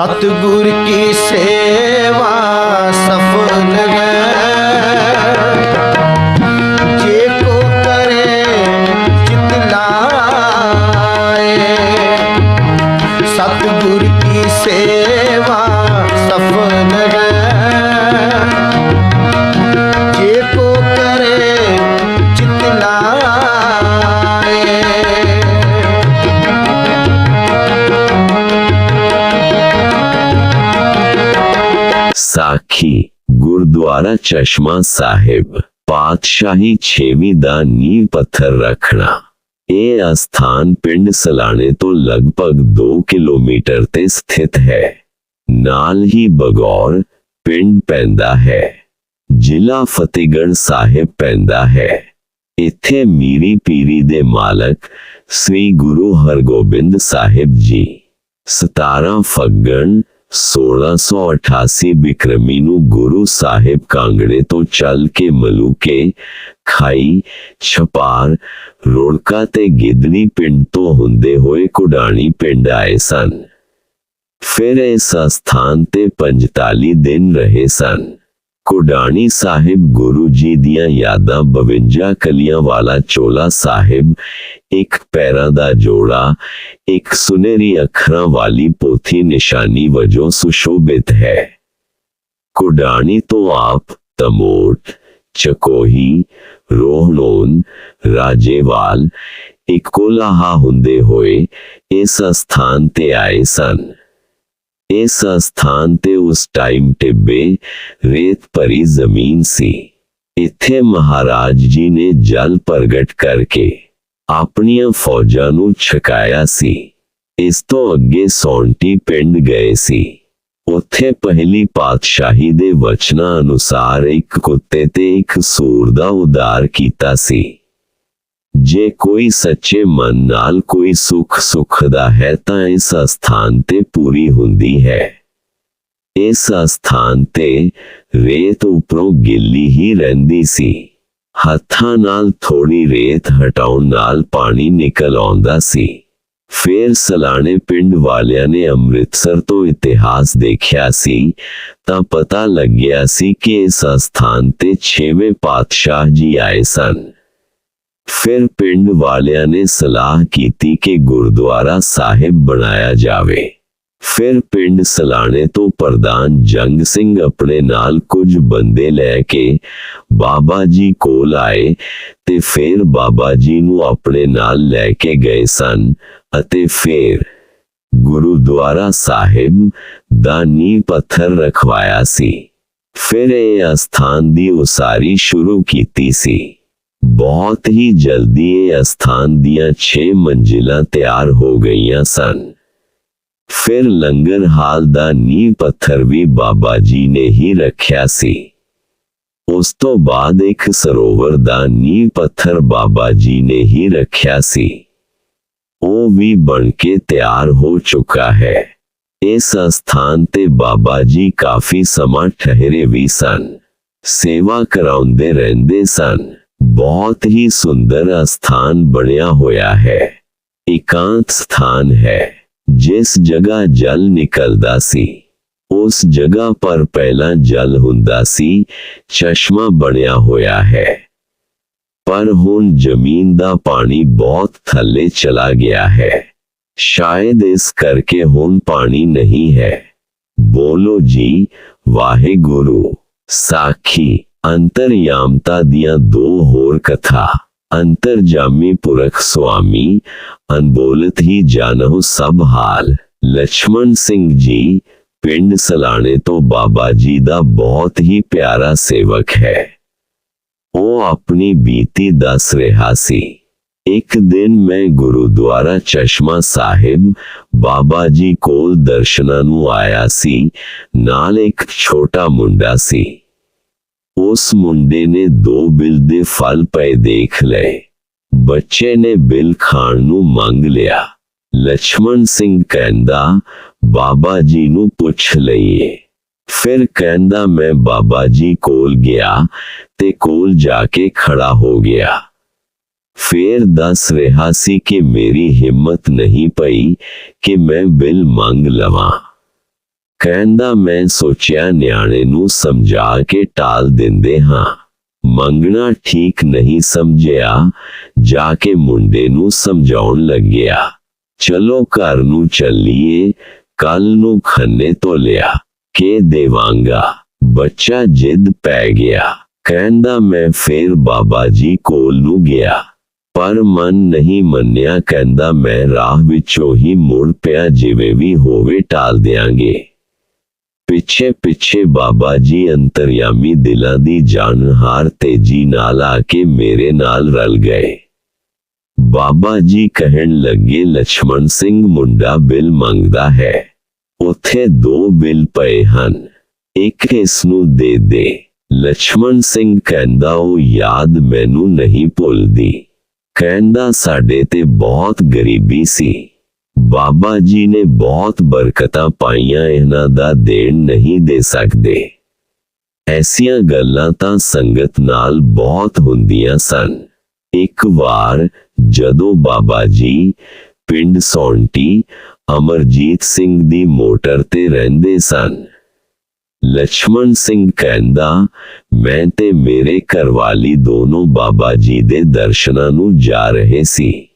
ਤਤ ਗੁਰ ਕੀ ਸੇਵਾ ਸਫਲ ਹੈ। ਗੁਰਦੁਆਰਾ ਚਸ਼ਮਾ ਸਾਹਿਬ, ਪਾਤਸ਼ਾਹੀ ਛੇਵੀਂ ਦਾ ਨੀਂਹ ਪੱਥਰ ਰੱਖਣਾ। ਇਹ ਅਸਥਾਨ ਪਿੰਡ ਸਲਾਣੇ ਤੋਂ ਲਗਭਗ 2 ਕਿਲੋਮੀਟਰ ਤੇ ਸਥਿਤ ਹੈ। ਨਾਲ ਹੀ ਬਗੌਰ ਪਿੰਡ ਪੈਂਦਾ ਹੈ। ਜ਼ਿਲ੍ਹਾ ਫਤਿਹਗੜ੍ਹ ਸਾਹਿਬ ਪੈਂਦਾ ਹੈ। ਇੱਥੇ ਮੀਰੀ ਪੀਰੀ ਦੇ ਮਾਲਕ ਸ੍ਰੀ ਗੁਰੂ ਹਰਗੋਬਿੰਦ ਸਾਹਿਬ ਜੀ 17 ਫੱਗਣ 1688 ਬਿਕਰਮੀ ਨੂੰ ਗੁਰੂ ਸਾਹਿਬ ਕਾਂਗੜੇ ਤੋਂ ਚੱਲ ਕੇ ਮਲੂਕੇ, ਖਾਈ, ਛਪਾਰ, ਰੋੜਕਾ ਤੇ ਗਿੱਦੜੀ ਪਿੰਡ ਤੋਂ ਹੁੰਦੇ ਹੋਏ ਕੁਡਾਣੀ ਪਿੰਡ ਆਏ ਸਨ। ਫਿਰ ਇਸ ਸਥਾਨ ਤੇ 45 ਦਿਨ ਰਹੇ ਸਨ। ਕੁਡਾਣੀ ਸਾਹਿਬ ਗੁਰੂ ਜੀ ਦੀਆਂ ਯਾਦਾਂ 52 ਕਲੀਆਂ ਵਾਲਾ ਚੋਲਾ ਸਾਹਿਬ ਇੱਕ ਪੈਰਾਂ ਦਾ ਜੋੜਾ ਇੱਕ ਸੁਨਹਿਰੀ ਅੱਖਰਾਂ ਵਾਲੀ ਪੋਥੀ ਨਿਸ਼ਾਨੀ ਵਜੋਂ ਸੁਸ਼ੋਭਿਤ ਹੈ ਕੁਡਾਣੀ ਤੋਂ ਆਪ ਤਮੋਟ ਚਕੋਹੀ ਰੋਹਣੋਨ ਰਾਜੇਵਾਲ ਇਕੋਲਾਹਾ ਹੁੰਦੇ ਹੋਏ ਇਸ ਸਥਾਨ ਤੇ ਆਏ ਸਨ ਇਸ ਸਥਾਨ ਤੇ ਉਸ ਟਾਈਮ ਟਿੱਬੇ ਰੇਤ ਭਰੀ ਜ਼ਮੀਨ ਸੀ ਇੱਥੇ ਮਹਾਰਾਜ ਜੀ ਨੇ ਜਲ ਪ੍ਰਗਟ ਕਰਕੇ ਆਪਣੀਆਂ ਫੌਜਾਂ ਨੂੰ ਛਕਾਇਆ ਸੀ ਇਸ ਤੋਂ ਅੱਗੇ ਸੌਂਟੀ ਪਿੰਡ ਗਏ ਸੀ ਉੱਥੇ ਪਹਿਲੀ ਪਾਤਸ਼ਾਹੀ ਦੇ ਵਚਨਾਂ ਅਨੁਸਾਰ ਇੱਕ ਕੁੱਤੇ ਤੇ ਇੱਕ ਸੂਰ ਦਾ ਉਦਾਰ ਕੀਤਾ ਸੀ ਜੇ ਕੋਈ ਸੱਚੇ ਮਨ ਨਾਲ ਕੋਈ ਸੁਖ ਸੁਖਦਾ ਹੈ ਤਾਂ ਇਸ ਸਥਾਨ ਤੇ ਪੂਰੀ ਹੁੰਦੀ ਹੈ ਇਸ ਸਥਾਨ ਤੇ ਰੇਤ ਉੱਪਰੋਂ ਗਿੱਲੀ ਹੀ ਰਹਿੰਦੀ ਸੀ ਹੱਥਾਂ ਨਾਲ ਥੋੜੀ ਰੇਤ ਹਟਾਉਣ ਨਾਲ ਪਾਣੀ ਨਿਕਲ ਆਉਂਦਾ ਸੀ ਫੇਰ ਸਲਾਣੇ ਪਿੰਡ ਵਾਲਿਆਂ ਨੇ ਅੰਮ੍ਰਿਤਸਰ ਤੋਂ ਇਤਿਹਾਸ ਦੇਖਿਆ ਸੀ ਤਾਂ ਪਤਾ ਲੱਗਿਆ ਸੀ ਕਿ ਇਸ ਸਥਾਨ ਤੇ ਛੇਵੇਂ ਪਾਤਸ਼ਾਹ ਜੀ ਆਏ ਸਨ ਫਿਰ ਪਿੰਡ ਵਾਲਿਆਂ ਨੇ ਸਲਾਹ ਕੀਤੀ ਕਿ ਗੁਰਦੁਆਰਾ ਸਾਹਿਬ ਬਣਾਇਆ ਜਾਵੇ। ਫਿਰ ਪਿੰਡ ਸਲਾਣੇ ਤੋਂ ਪ੍ਰਧਾਨ ਜੰਗ ਸਿੰਘ ਆਪਣੇ ਨਾਲ ਕੁਝ ਬੰਦੇ ਲੈ ਕੇ ਬਾਬਾ ਜੀ ਕੋਲ ਆਏ ਤੇ ਫਿਰ ਬਾਬਾ ਜੀ ਨੂੰ ਆਪਣੇ ਨਾਲ ਲੈ ਕੇ ਗਏ ਸਨ ਅਤੇ ਫਿਰ ਗੁਰਦੁਆਰਾ ਸਾਹਿਬ ਦਾ ਨੀਂਹ ਪੱਥਰ ਰਖਵਾਇਆ ਸੀ। ਫਿਰ ਇਹ ਅਸਥਾਨ ਦੀ ਉਸਾਰੀ ਸ਼ੁਰੂ ਕੀਤੀ ਸੀ। ਬਹੁਤ ਹੀ ਜਲਦੀ ਇਹ ਅਸਥਾਨ ਦੀਆਂ 6 ਮੰਜ਼ਿਲਾਂ ਤਿਆਰ ਹੋ ਗਈਆਂ ਸਨ ਫਿਰ ਲੰਗਰ ਹਾਲ ਦਾ ਨੀਂਹ ਪੱਥਰ ਵੀ ਬਾਬਾ ਜੀ ਨੇ ਹੀ ਰੱਖਿਆ ਸੀ ਉਸ ਤੋਂ ਬਾਅਦ ਇੱਕ ਸਰੋਵਰ ਦਾ ਨੀਂਹ ਪੱਥਰ ਬਾਬਾ ਜੀ ਨੇ ਹੀ ਰੱਖਿਆ ਸੀ ਉਹ ਵੀ ਬਣ ਕੇ ਤਿਆਰ ਹੋ ਚੁੱਕਾ ਹੈ ਇਸ ਸਥਾਨ ਤੇ ਬਾਬਾ ਜੀ ਕਾਫੀ ਸਮਾਂ ਠਹਿਰੇ ਵੀ ਸਨ ਸੇਵਾ ਕਰਾਉਂਦੇ ਰਹਿੰਦੇ ਸਨ ਬਹੁਤ ਹੀ ਸੁੰਦਰ ਸਥਾਨ ਬਣਿਆ ਹੋਇਆ ਹੈ ਇਕਾਂਤ ਸਥਾਨ ਹੈ ਜਿਸ ਜਗ੍ਹਾ ਜਲ ਨਿਕਲਦਾ ਸੀ ਉਸ ਜਗ੍ਹਾ ਪਰ ਪਹਿਲਾਂ ਜਲ ਹੁੰਦਾ ਸੀ ਚਸ਼ਮਾ ਬਣਿਆ ਹੋਇਆ ਹੈ ਪਰ ਹੁਣ ਜ਼ਮੀਨ ਦਾ ਪਾਣੀ ਬਹੁਤ ਥੱਲੇ ਚਲਾ ਗਿਆ ਹੈ ਸ਼ਾਇਦ ਇਸ ਕਰਕੇ ਹੁਣ ਪਾਣੀ ਨਹੀਂ ਹੈ ਬੋਲੋ ਜੀ ਵਾਹਿਗੁਰੂ ਸਾਖੀ अंतरयामता दिया दो होर कथा। अंतर जामी पुरख स्वामी, अनबोलत ही जानो सब हाल। लक्ष्मण सिंह जी, पिंड सलाने तो बाबा जी का बहुत ही प्यारा सेवक है। ओ अपनी बीती दस रहा सी एक दिन मैं गुरुद्वारा चश्मा साहिब बाबा जी को दर्शन आया सी, नाल एक छोटा मुंडा सी। ਉਸ ਮੁੰਡੇ ਨੇ ਦੋ ਬਿਲ ਦੇ ਫਲ ਪਏ ਦੇਖ ਲਏ। ਬੱਚੇ ਨੇ ਬਿਲ ਖਾਣ ਨੂੰ ਮੰਗ ਲਿਆ। ਲక్ష్మణ ਸਿੰਘ ਕਹਿੰਦਾ, ਬਾਬਾ ਜੀ ਨੂੰ ਪੁੱਛ ਲਈਏ। ਫਿਰ ਕਹਿੰਦਾ, ਮੈਂ ਬਾਬਾ ਜੀ ਕੋਲ ਗਿਆ ਤੇ ਕੋਲ ਜਾ ਕੇ ਖੜਾ ਹੋ ਗਿਆ। ਫੇਰ ਦੱਸ ਰਿਹਾ ਸੀ ਕਿ ਮੇਰੀ ਹਿੰਮਤ ਨਹੀਂ ਪਈ ਕਿ ਮੈਂ ਬਿਲ ਮੰਗ ਲਵਾਂ। ਕਹਿੰਦਾ ਮੈਂ ਸੋਚਿਆ ਨਿਆਣੇ ਨੂੰ ਸਮਝਾ ਕੇ ਟਾਲ ਦਿੰਦੇ ਹਾਂ। ਮੰਗਣਾ ਠੀਕ ਨਹੀਂ ਸਮਝਿਆ, ਜਾ ਕੇ ਮੁੰਡੇ ਨੂੰ ਸਮਝਾਉਣ ਲੱਗਿਆ। ਚਲੋ ਘਰ ਨੂੰ ਚੱਲੀਏ, ਕੱਲ ਨੂੰ ਖੰਨੇ ਤੋਂ ਲਿਆ ਕੇ ਦੇਵਾਂਗਾ। ਬੱਚਾ ਜਿੱਦ ਪੈ ਗਿਆ। ਕਹਿੰਦਾ ਮੈਂ ਫੇਰ ਬਾਬਾ ਜੀ ਕੋਲ ਨੂੰ ਗਿਆ। ਪਰ ਮਨ ਨਹੀਂ ਮੰਨਿਆ, ਕਹਿੰਦਾ ਮੈਂ ਰਾਹ ਵਿੱਚੋਂ ਹੀ ਮੁੜ ਪਿਆ, ਜਿਵੇਂ ਵੀ ਹੋਵੇ ਟਾਲ ਦਿਆਂਗੇ। ਪਿੱਛੇ ਪਿੱਛੇ ਬਾਬਾ ਜੀ ਅੰਤਰਯਾਮੀ ਦਿਲਾਂ ਦੀ ਜਾਣਹਾਰ ਤੇਜੀ ਨਾਲ ਆ ਕੇ ਮੇਰੇ ਨਾਲ ਰਲ ਗਏ। ਬਾਬਾ ਜੀ ਕਹਿਣ ਲੱਗੇ ਲక్ష్మణ ਸਿੰਘ ਮੁੰਡਾ ਬਿਲ ਮੰਗਦਾ ਹੈ। ਉੱਥੇ ਦੋ ਬਿਲ ਪਏ ਹਨ। ਇੱਕ ਇਸ ਨੂੰ ਦੇ ਦੇ। ਲక్ష్మణ ਸਿੰਘ ਕਹਿੰਦਾ, ਉਹ ਯਾਦ ਮੈਨੂੰ ਨਹੀਂ ਭੁੱਲਦੀ। ਕਹਿੰਦਾ, ਸਾਡੇ ਤੇ ਬਹੁਤ ਗਰੀਬੀ ਸੀ। ਬਾਬਾ ਜੀ ਨੇ ਬਹੁਤ ਬਰਕਤਾਂ ਪਾਈਆਂ ਇਹਨਾਂ ਦਾ ਦੇਣ ਨਹੀਂ ਦੇ ਸਕਦੇ। ਐਸੀਆਂ ਗੱਲਾਂ ਤਾਂ ਸੰਗਤ ਨਾਲ ਬਹੁਤ ਹੁੰਦੀਆਂ ਸਨ। ਇੱਕ ਵਾਰ ਜਦੋਂ ਬਾਬਾ ਜੀ ਪਿੰਡ ਸੌਂਟੀ ਅਮਰਜੀਤ ਸਿੰਘ ਦੀ ਮੋਟਰ ਤੇ ਰਹਿੰਦੇ ਸਨ ਲక్ష్మణ ਸਿੰਘ ਕਹਿੰਦਾ, ਮੈਂ ਤੇ ਮੇਰੇ ਘਰਵਾਲੀ ਦੋਨੋਂ ਬਾਬਾ ਜੀ ਦੇ ਦਰਸ਼ਨਾਂ ਨੂੰ ਜਾ ਰਹੇ ਸੀ।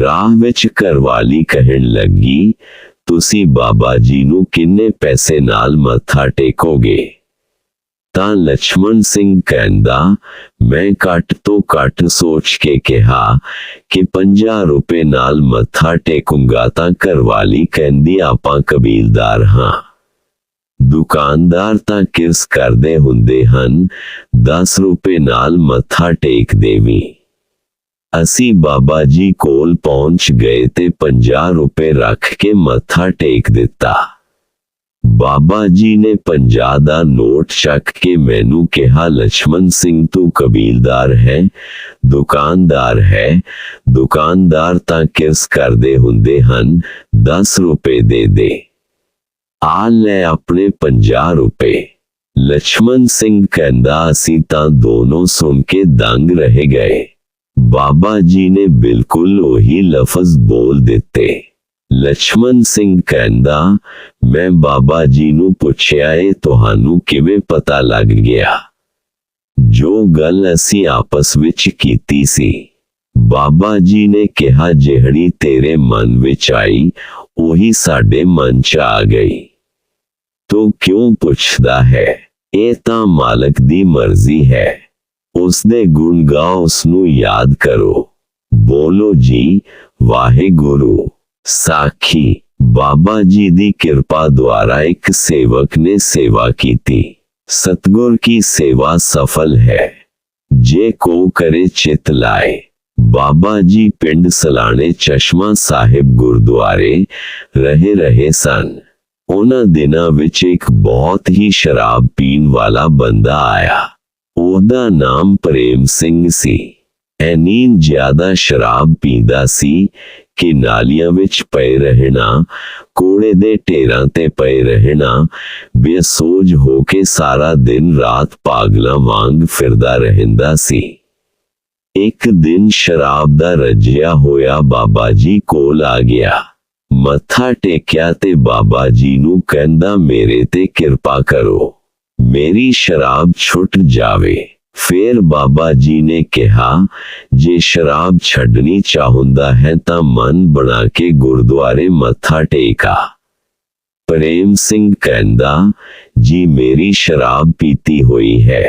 ਰਾਹ ਵਿੱਚ ਕਰਵਾਲੀ ਕਹਿਣ ਲੱਗੀ, ਤੁਸੀਂ ਬਾਬਾ ਜੀ ਨੂੰ ਕਿੰਨੇ ਪੈਸੇ ਨਾਲ ਮੱਥਾ ਟੇਕੋਗੇ? ਤਾਂ ਲక్ష్మణ ਸਿੰਘ ਕਹਿੰਦਾ, ਮੈਂ ਘੱਟ ਤੋਂ ਘੱਟ ਸੋਚ ਕੇ ਕਿਹਾ ਕਿ 50 ਰੁਪਏ ਨਾਲ ਮੱਥਾ ਟੇਕੂੰਗਾ ਤਾਂ ਕਰਵਾਲੀ ਕਹਿੰਦੀ, ਆਪਾਂ ਕਬੀਲਦਾਰ ਹਾਂ। ਦੁਕਾਨਦਾਰ ਤਾਂ ਕਿਸ ਕਰਦੇ ਹੁੰਦੇ ਹਨ 10 ਰੁਪਏ ਨਾਲ ਮੱਥਾ ਟੇਕ ਦੇਵੀ असी बाबा जी कोल पहुँच गए ते पंजा रुपए रख के मथा टेक दिता बाबा जी ने पंजा का नोट चक के मैनू कहा लक्ष्मण सिंह तू कबीलदार है दुकानदार है दुकानदार ता किस करते होंगे हन दस रुपए दे दे आ ले अपने पंजा रुपए लक्ष्मण सिंह कहता असी तो दोनों सुन के दंग रह गए बाबा जी ने बिल्कुल वही लफज बोल दिते। लक्ष्मण सिंह कहंदा, मैं बाबा जी नु पुछया है तोहानू किवे पता लग गया? जो गल असी आपस विच कीती सी, बाबा जी ने कहा, जेहड़ी तेरे मन विच आई, ओही साडे मन च आ गई। तो क्यों पुछदा है? ए ता मालिक की मर्ज़ी है। ਉਸ ਦੇ ਗੁਣ ਗਾਓ ਉਸ ਨੂੰ ਯਾਦ ਕਰੋ ਬੋਲੋ ਜੀ ਵਾਹਿਗੁਰੂ ਸਾਖੀ ਬਾਬਾ ਜੀ ਦੀ ਕਿਰਪਾ ਦੁਆਰਾ ਇੱਕ ਸੇਵਕ ਨੇ ਸੇਵਾ ਕੀਤੀ ਸਤਗੁਰ ਕੀ ਸੇਵਾ ਸਫਲ ਹੈ ਜੇ ਕੋ ਕਰੇ ਚਿਤ ਲਾਏ ਬਾਬਾ ਜੀ ਪਿੰਡ ਸਲਾਣੇ ਚਸ਼ਮਾ ਸਾਹਿਬ ਗੁਰਦੁਆਰੇ ਰਹੇ ਰਹੇ ਸਨ ਉਹਨਾਂ ਦਿਨਾਂ ਵਿੱਚ ਇੱਕ ਬਹੁਤ ਹੀ ਸ਼ਰਾਬ ਪੀਣ ਵਾਲਾ ਬੰਦਾ ਆਇਆ ਉਹਦਾ ਨਾਮ ਪ੍ਰੇਮ ਸਿੰਘ ਸੀ। ਐਨੀ ਜ਼ਿਆਦਾ ਸ਼ਰਾਬ ਪੀਂਦਾ ਸੀ ਕਿ ਨਾਲੀਆਂ ਵਿੱਚ ਪਏ ਰਹਿਣਾ ਕੋੜੇ ਦੇ ਢੇਰਾਂ ਤੇ ਪਏ ਰਹਿਣਾ ਬੇਸੋਝ ਹੋ ਕੇ ਸਾਰਾ ਦਿਨ ਰਾਤ ਪਾਗਲਾਂ ਵਾਂਗ ਫਿਰਦਾ ਰਹਿੰਦਾ ਸੀ। ਇੱਕ ਦਿਨ ਸ਼ਰਾਬ ਦਾ ਰੱਜਿਆ ਹੋਇਆ ਬਾਬਾ ਜੀ ਕੋਲ ਆ ਗਿਆ। ਮੱਥਾ ਟੇਕਿਆ ਤੇ ਬਾਬਾ ਜੀ ਨੂੰ ਕਹਿੰਦਾ, ਮੇਰੇ ਤੇ ਕਿਰਪਾ ਕਰੋ। ਮੇਰੀ ਸ਼ਰਾਬ ਛੁੱਟ ਜਾਵੇ ਫੇਰ ਬਾਬਾ ਜੀ ਨੇ ਕਿਹਾ ਜੇ ਸ਼ਰਾਬ ਛੱਡਣੀ ਚਾਹੁੰਦਾ ਹੈ ਤਾਂ ਮਨ ਬਣਾ ਕੇ ਗੁਰਦੁਆਰੇ ਮੱਥਾ ਟੇਕਾ ਪ੍ਰੇਮ ਸਿੰਘ ਕਹਿੰਦਾ ਜੀ ਮੇਰੀ ਸ਼ਰਾਬ ਪੀਤੀ ਹੋਈ ਹੈ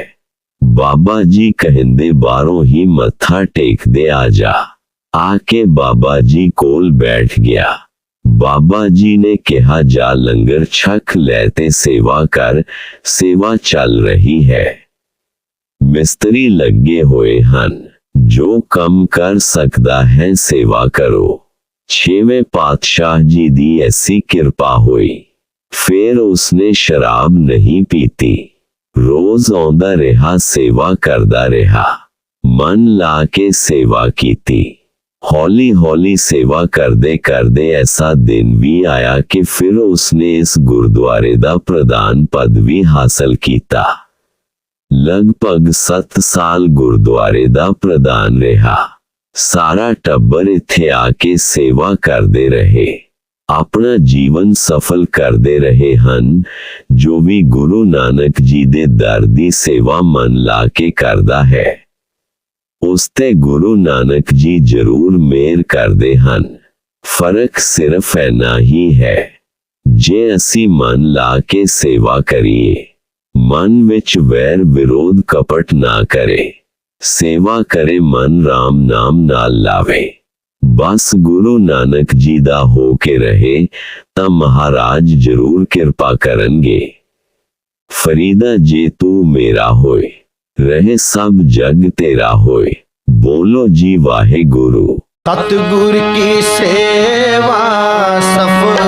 ਬਾਬਾ ਜੀ ਕਹਿੰਦੇ ਬਾਹਰੋਂ ਹੀ ਮੱਥਾ ਟੇਕਦੇ ਆ ਜਾ ਆ ਕੇ ਬਾਬਾ ਜੀ ਕੋਲ ਬੈਠ ਗਿਆ बाबा जी ने कहा, जा लंगर छक लेते सेवा कर, सेवा चल रही है। मिस्त्री लगे हुए हैं, जो कम कर सकता है सेवा करो। छेवे पातशाह जी दी ऐसी कृपा हुई। फिर उसने शराब नहीं पीती। रोज आंदा रहा, सेवा करदा रहा। मन ला के सेवा थी हौली हौली सेवा करदे करदे ऐसा दिन भी आया कि फिर उसने इस गुरुद्वारे का प्रधान पद भी हासिल किया लगभग सत साल गुरुद्वारे का प्रधान रहा। सारा टब्बर इथे आके सेवा करते रहे। अपना जीवन सफल करते रहे हैं जो भी गुरु नानक जी दे दर की सेवा मन ला के करता है। ਉਸ ਤੇ ਗੁਰੂ ਨਾਨਕ ਜੀ ਜ਼ਰੂਰ ਮਿਹਰ ਕਰਦੇ ਹਨ। ਫ਼ਰਕ ਸਿਰਫ ਇੰਨਾ ਹੀ ਹੈ, ਜੇ ਅਸੀਂ ਮਨ ਲਾ ਕੇ ਸੇਵਾ ਕਰੀਏ, ਮਨ ਵਿੱਚ ਵੈਰ ਵਿਰੋਧ ਕਪਟ ਨਾ ਕਰੇ, ਸੇਵਾ ਕਰੇ ਮਨ RAM ਨਾਮ ਨਾਲ ਲਾਵੇ। ਬਸ ਗੁਰੂ ਨਾਨਕ ਜੀ ਦਾ ਹੋ ਕੇ ਰਹੇ, ਤਾਂ ਮਹਾਰਾਜ ਜ਼ਰੂਰ ਕਿਰਪਾ ਕਰਨਗੇ। ਫਰੀਦਾ ਜੇ ਤੂੰ ਮੇਰਾ ਹੋਏ। रहे सब जग तेरा होए। बोलो जी वाहे गुरु। तत्गुर की सेवा सफल